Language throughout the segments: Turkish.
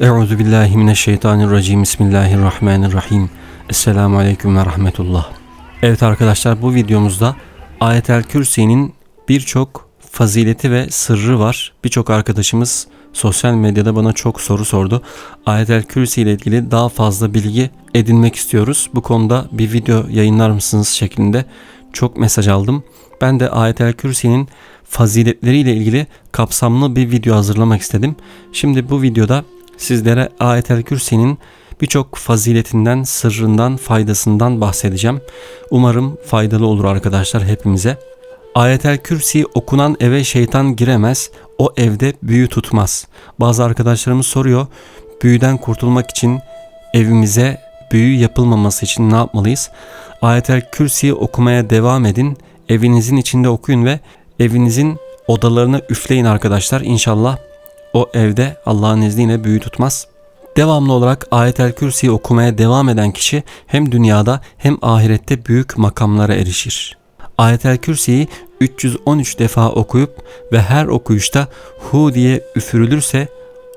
Euzu billahi mineşşeytanirracim. Bismillahirrahmanirrahim. Esselamu aleyküm ve rahmetullah. Evet arkadaşlar bu videomuzda Ayetel Kürsi'nin birçok fazileti ve sırrı var. Birçok arkadaşımız sosyal medyada bana çok soru sordu. Ayetel Kürsi ile ilgili daha fazla bilgi edinmek istiyoruz. Bu konuda bir video yayınlar mısınız şeklinde çok mesaj aldım. Ben de Ayetel Kürsi'nin faziletleriyle ilgili kapsamlı bir video hazırlamak istedim. Şimdi bu videoda sizlere Ayetel Kürsi'nin birçok faziletinden, sırrından, faydasından bahsedeceğim. Umarım faydalı olur arkadaşlar hepimize. Ayetel Kürsi okunan eve şeytan giremez, o evde büyü tutmaz. Bazı arkadaşlarımız soruyor, büyüden kurtulmak için evimize büyü yapılmaması için ne yapmalıyız? Ayetel Kürsi'yi okumaya devam edin, evinizin içinde okuyun ve evinizin odalarını üfleyin arkadaşlar. İnşallah o evde Allah'ın izniyle büyü tutmaz. Devamlı olarak Ayetel Kürsi'yi okumaya devam eden kişi hem dünyada hem ahirette büyük makamlara erişir. Ayetel Kürsi'yi 313 defa okuyup ve her okuyuşta hu diye üfürülürse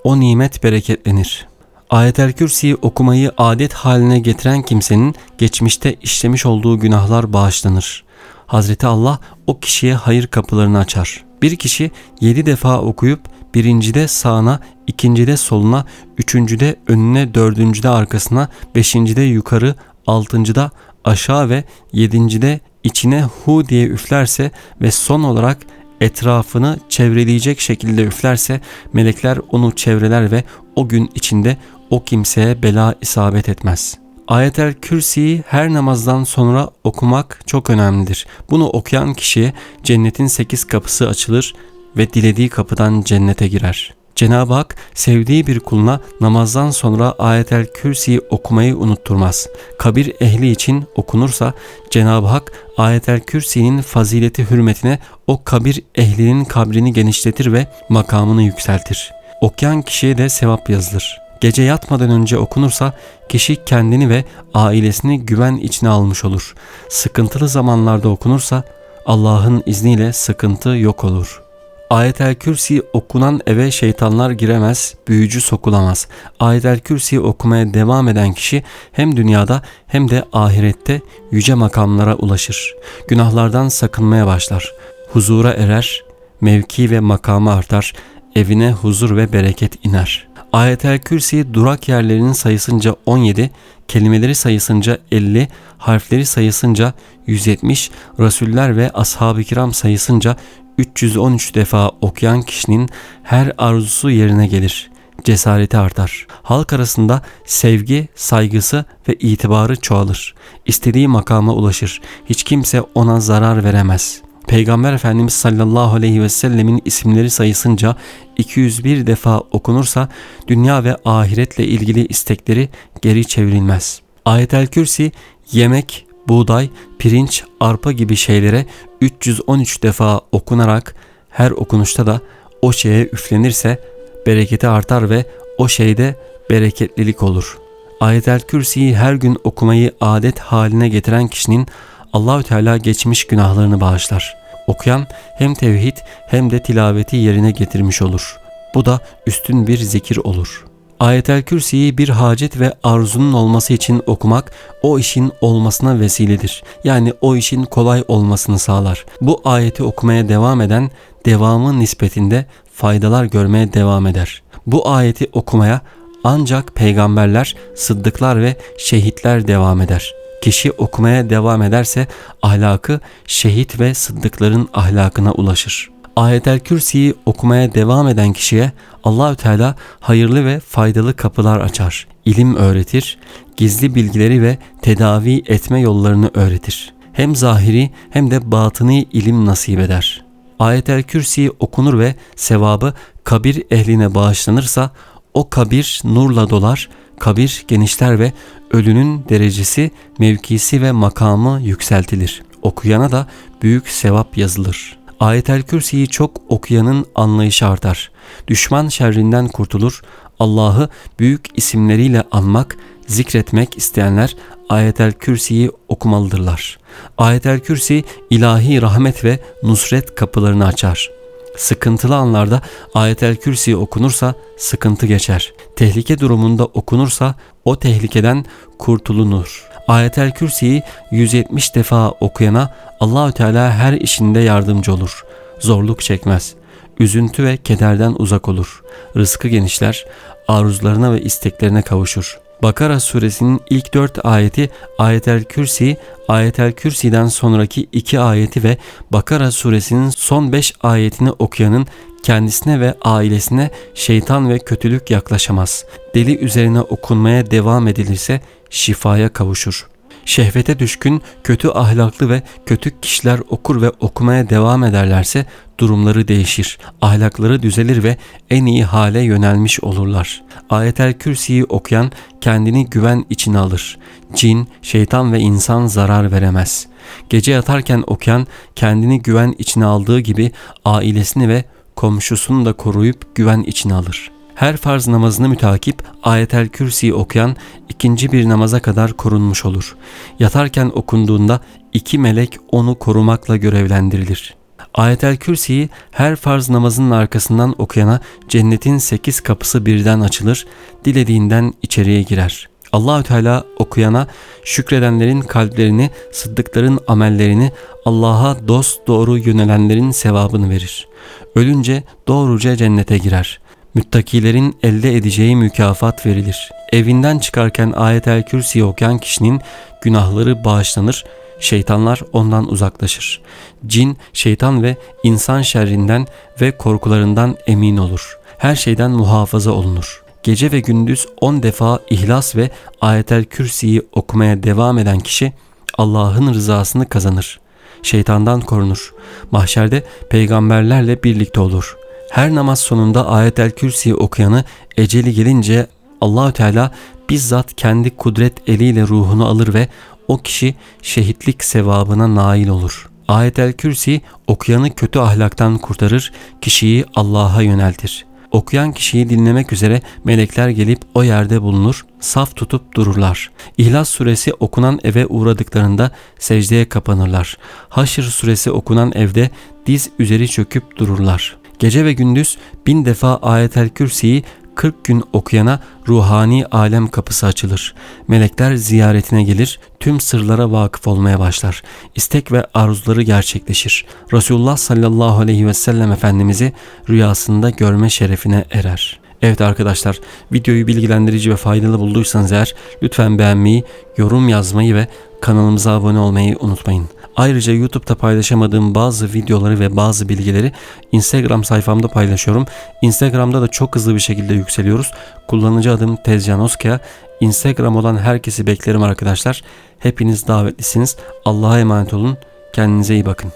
o nimet bereketlenir. Ayetel Kürsi'yi okumayı adet haline getiren kimsenin geçmişte işlemiş olduğu günahlar bağışlanır. Hazreti Allah o kişiye hayır kapılarını açar. Bir kişi yedi defa okuyup birincide sağına, ikincide soluna, üçüncüde önüne, dördüncüde arkasına, beşincide yukarı, altıncıda aşağı ve yedincide içine hu diye üflerse ve son olarak etrafını çevreleyecek şekilde üflerse melekler onu çevreler ve o gün içinde o kimseye bela isabet etmez. Ayetel Kürsi'yi her namazdan sonra okumak çok önemlidir. Bunu okuyan kişiye cennetin sekiz kapısı açılır ve dilediği kapıdan cennete girer. Cenab-ı Hak sevdiği bir kuluna namazdan sonra ayetel kürsiyi okumayı unutturmaz. Kabir ehli için okunursa Cenab-ı Hak ayetel kürsinin fazileti hürmetine o kabir ehlinin kabrini genişletir ve makamını yükseltir. Okuyan kişiye de sevap yazılır. Gece yatmadan önce okunursa kişi kendini ve ailesini güven içine almış olur. Sıkıntılı zamanlarda okunursa Allah'ın izniyle sıkıntı yok olur.'' Ayetel Kürsi okunan eve şeytanlar giremez, büyücü sokulamaz. Ayetel Kürsi okumaya devam eden kişi hem dünyada hem de ahirette yüce makamlara ulaşır. Günahlardan sakınmaya başlar. Huzura erer, mevki ve makamı artar, evine huzur ve bereket iner. Ayetel Kürsi durak yerlerinin sayısınca 17, kelimeleri sayısınca 50, harfleri sayısınca 170, rasuller ve ashab-ı kiram sayısınca 313 defa okuyan kişinin her arzusu yerine gelir. Cesareti artar. Halk arasında sevgi, saygısı ve itibarı çoğalır. İstediği makama ulaşır. Hiç kimse ona zarar veremez. Peygamber Efendimiz sallallahu aleyhi ve sellemin isimleri sayısınca 201 defa okunursa dünya ve ahiretle ilgili istekleri geri çevrilmez. Ayetel Kürsi yemek, buğday, pirinç, arpa gibi şeylere 313 defa okunarak her okunuşta da o şeye üflenirse bereketi artar ve o şeyde bereketlilik olur. Ayetel Kürsi'yi her gün okumayı adet haline getiren kişinin Allahü Teala geçmiş günahlarını bağışlar. Okuyan hem tevhid hem de tilaveti yerine getirmiş olur. Bu da üstün bir zikir olur.'' Ayetel Kürsi'yi bir hacet ve arzunun olması için okumak o işin olmasına vesiledir. Yani o işin kolay olmasını sağlar. Bu ayeti okumaya devam eden devamı nispetinde faydalar görmeye devam eder. Bu ayeti okumaya ancak peygamberler, sıddıklar ve şehitler devam eder. Kişi okumaya devam ederse ahlakı şehit ve sıddıkların ahlakına ulaşır. Ayetel Kürsi'yi okumaya devam eden kişiye Allahü Teala hayırlı ve faydalı kapılar açar. İlim öğretir, gizli bilgileri ve tedavi etme yollarını öğretir. Hem zahiri hem de batını ilim nasip eder. Ayetel Kürsi okunur ve sevabı kabir ehline bağışlanırsa o kabir nurla dolar, kabir genişler ve ölünün derecesi, mevkisi ve makamı yükseltilir. Okuyana da büyük sevap yazılır.'' Ayetel Kürsi'yi çok okuyanın anlayışı artar. Düşman şerrinden kurtulur. Allah'ı büyük isimleriyle anmak, zikretmek isteyenler Ayetel Kürsi'yi okumalıdırlar. Ayetel Kürsi ilahi rahmet ve nusret kapılarını açar. Sıkıntılı anlarda ayetel kürsi okunursa sıkıntı geçer. Tehlike durumunda okunursa o tehlikeden kurtulunur. Ayetel Kürsi'yi 170 defa okuyana Allahü Teala her işinde yardımcı olur. Zorluk çekmez. Üzüntü ve kederden uzak olur. Rızkı genişler, arzularına ve isteklerine kavuşur. Bakara suresinin ilk dört ayeti Ayetel Kürsi, Ayetel Kürsi'den sonraki iki ayeti ve Bakara suresinin son beş ayetini okuyanın kendisine ve ailesine şeytan ve kötülük yaklaşamaz. Deli üzerine okunmaya devam edilirse şifaya kavuşur. Şehvete düşkün, kötü ahlaklı ve kötü kişiler okur ve okumaya devam ederlerse durumları değişir. Ahlakları düzelir ve en iyi hale yönelmiş olurlar. Ayetel Kürsi'yi okuyan kendini güven içine alır. Cin, şeytan ve insan zarar veremez. Gece yatarken okuyan kendini güven içine aldığı gibi ailesini ve komşusunu da koruyup güven içine alır.'' Her farz namazını mütakip ayetel kürsiyi okuyan ikinci bir namaza kadar korunmuş olur. Yatarken okunduğunda iki melek onu korumakla görevlendirilir. Ayetel Kürsi'yi her farz namazının arkasından okuyana cennetin sekiz kapısı birden açılır, dilediğinden içeriye girer. Allahü Teala okuyana şükredenlerin kalplerini, sıddıkların amellerini, Allah'a dost doğru yönelenlerin sevabını verir. Ölünce doğruca cennete girer. Müttakilerin elde edeceği mükafat verilir. Evinden çıkarken ayetel kürsiyi okuyan kişinin günahları bağışlanır, şeytanlar ondan uzaklaşır. Cin, şeytan ve insan şerrinden ve korkularından emin olur. Her şeyden muhafaza olunur. Gece ve gündüz on defa ihlas ve ayetel kürsiyi okumaya devam eden kişi Allah'ın rızasını kazanır. Şeytandan korunur. Mahşerde peygamberlerle birlikte olur. Her namaz sonunda ayetel kürsiyi okuyanı eceli gelince Allahü Teala bizzat kendi kudret eliyle ruhunu alır ve o kişi şehitlik sevabına nail olur. Ayetel Kürsi okuyanı kötü ahlaktan kurtarır, kişiyi Allah'a yöneltir. Okuyan kişiyi dinlemek üzere melekler gelip o yerde bulunur, saf tutup dururlar. İhlas suresi okunan eve uğradıklarında secdeye kapanırlar. Haşr suresi okunan evde diz üzeri çöküp dururlar. Gece ve gündüz bin defa ayetel kürsiyi 40 gün okuyana ruhani alem kapısı açılır. Melekler ziyaretine gelir, tüm sırlara vakıf olmaya başlar. İstek ve arzuları gerçekleşir. Resulullah sallallahu aleyhi ve sellem Efendimiz'i rüyasında görme şerefine erer. Evet arkadaşlar videoyu bilgilendirici ve faydalı bulduysanız eğer lütfen beğenmeyi, yorum yazmayı ve kanalımıza abone olmayı unutmayın. Ayrıca YouTube'da paylaşamadığım bazı videoları ve bazı bilgileri Instagram sayfamda paylaşıyorum. Instagram'da da çok hızlı bir şekilde yükseliyoruz. Kullanıcı adım Tezcan Oskaya. Instagram olan herkesi beklerim arkadaşlar. Hepiniz davetlisiniz. Allah'a emanet olun. Kendinize iyi bakın.